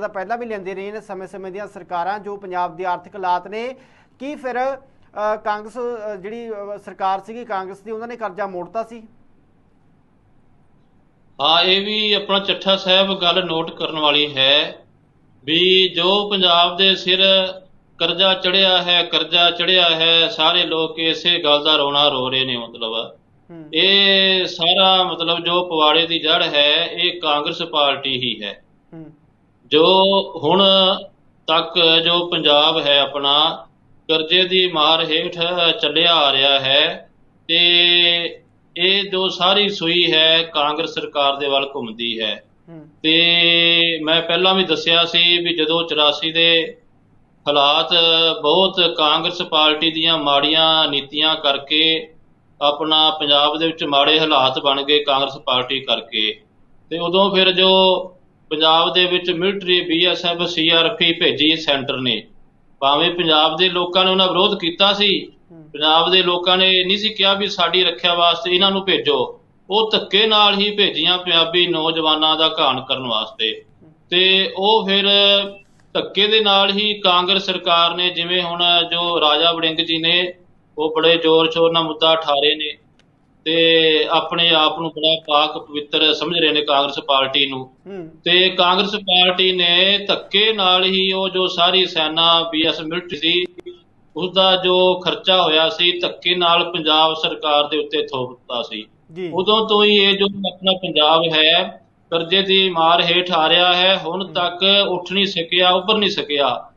ਤਾਂ ਪਹਿਲਾਂ ਵੀ ਲੈਂਦੇ ਰਹੇ ਨੇ ਸਮੇਂ-ਸਮੇਂ ਦੀਆਂ ਸਰਕਾਰਾਂ ਜੋ ਪੰਜਾਬ ਦੀ ਆਰਥਿਕ ਹਾਲਾਤ ਨੇ ਕੀ ਫਿਰ ਕਾਂਗਰਸ ਜਿਹੜੀ ਸਰਕਾਰ ਸੀਗੀ ਕਾਂਗਰਸ ਦੀ ਉਹਨਾਂ ਨੇ ਕਰਜ਼ਾ ਮੋੜਤਾ ਸੀ? ਹਾਂ ਇਹ ਵੀ ਆਪਣਾ ਚੱਠਾ ਸਾਹਿਬ ਗੱਲ ਨੋਟ ਕਰਨ ਵਾਲੀ ਹੈ ਵੀ ਜੋ ਪੰਜਾਬ ਦੇ ਸਿਰ ਕਰਜ਼ਾ ਚੜਿਆ ਹੈ ਕਰਜ਼ਾ ਚੜਿਆ ਹੈ ਸਾਰੇ ਲੋਕ ਇਸੇ ਗੱਲ ਦਾ ਰੋਣਾ ਰੋ ਰਹੇ ਨੇ ਮਤਲਬ। ਇਹ ਸਾਰਾ ਮਤਲਬ ਜੋ ਪਵਾੜੇ ਦੀ ਜੜ ਹੈ ਇਹ ਕਾਂਗਰਸ ਪਾਰਟੀ ਹੈ। ਹੂੰ। ਜੋ ਹੁਣ ਤੱਕ ਜੋ ਪੰਜਾਬ ਹੈ ਆਪਣਾ ਕਰਜ਼ੇ ਦੀ ਮਾਰ ਹੇਠ ਚੱਲਿਆ ਆ ਰਿਹਾ ਹੈ ਤੇ ਇਹ ਜੋ ਸਾਰੀ ਸੂਈ ਹੈ ਕਾਂਗਰਸ ਸਰਕਾਰ ਦੇ ਵੱਲ ਘੁੰਮਦੀ ਹੈ। ਤੇ ਮੈਂ ਪਹਿਲਾਂ ਵੀ ਦੱਸਿਆ ਸੀ ਵੀ ਜਦੋਂ 84 ਦੇ ਹਾਲਾਤ ਬਹੁਤ ਕਾਂਗਰਸ ਪਾਰਟੀ ਦੀਆਂ ਮਾੜੀਆਂ ਨੀਤੀਆਂ ਕਰਕੇ ਆਪਣਾ ਪੰਜਾਬ ਦੇ ਵਿੱਚ ਮਾੜੇ ਹਾਲਾਤ ਬਣ ਗਏ ਕਾਂਗਰਸ ਪਾਰਟੀ ਕਰਕੇ ਤੇ ਉਦੋਂ ਫਿਰ ਜੋ ਪੰਜਾਬ ਦੇ ਵਿੱਚ ਮਿਲਟਰੀ ਬੀਐਸਐਫ ਸੀਆਰਪੀ ਭੇਜੀ ਸੈਂਟਰ ਨੇ। ਭਾਵੇਂ ਪੰਜਾਬ ਦੇ ਲੋਕਾਂ ਨੇ ਉਹਨਾਂ ਵਿਰੋਧ ਕੀਤਾ ਸੀ, ਪੰਜਾਬ ਦੇ ਲੋਕਾਂ ਨੇ ਨਹੀਂ ਸੀ ਕਿਹਾ ਵੀ ਸਾਡੀ ਰੱਖਿਆ ਵਾਸਤੇ ਇਹਨਾਂ ਨੂੰ ਭੇਜੋ। ਉਹ ਧੱਕੇ ਨਾਲ ਹੀ ਭੇਜੀਆਂ ਪੰਜਾਬੀ ਨੌਜਵਾਨਾਂ ਦਾ ਘਾਣ ਕਰਨ ਵਾਸਤੇ। ਤੇ ਉਹ ਫਿਰ ਧੱਕੇ ਦੇ ਨਾਲ ਹੀ ਕਾਂਗਰਸ ਸਰਕਾਰ ਨੇ ਜਿਵੇਂ ਹੁਣ ਜੋ ਰਾਜਾ ਵੜਿੰਗ ਜੀ ਨੇ, ਉਹ ਬੜੇ ਜ਼ੋਰ ਸ਼ੋਰ ਨਾਲ ਮੁੱਦਾ ਠਾ ਰਹੇ ਨੇ। ਤੇ ਆਪਣੇ ਆਪ ਨੂੰ ਬੜਾ ਪਾਕ ਪਵਿੱਤਰ ਸਮਝ ਰਹੇ ਨੇ ਕਾਂਗਰਸ ਪਾਰਟੀ ਨੂੰ। ਤੇ ਕਾਂਗਰਸ ਪਾਰਟੀ ਨੇ ਧੱਕੇ ਨਾਲ ਹੀ ਉਹ ਜੋ ਸਾਰੀ ਸੈਨਾ ਬੀਐਸ ਮਿਲਟਰੀ ਸੀ ਉਸ ਦਾ ਜੋ ਖਰਚਾ ਹੋਇਆ ਸੀ ਧੱਕੇ ਨਾਲ ਪੰਜਾਬ ਸਰਕਾਰ ਦੇ ਉੱਤੇ ਥੋਪ ਦਿੱਤਾ ਸੀ। ਉਦੋਂ ਤੋਂ ਹੀ ਇਹ ਜੋ ਆਪਣਾ ਪੰਜਾਬ ਹੈ ਕਰਜ਼ੇ ਦੀ ਮਾਰ ਹੇਠ ਆ ਰਿਹਾ ਹੈ ਹੁਣ ਤੱਕ ਉੱਠ ਨਹੀਂ ਸਕਿਆ ਉੱਭਰ ਨਹੀਂ ਸਕਿਆ।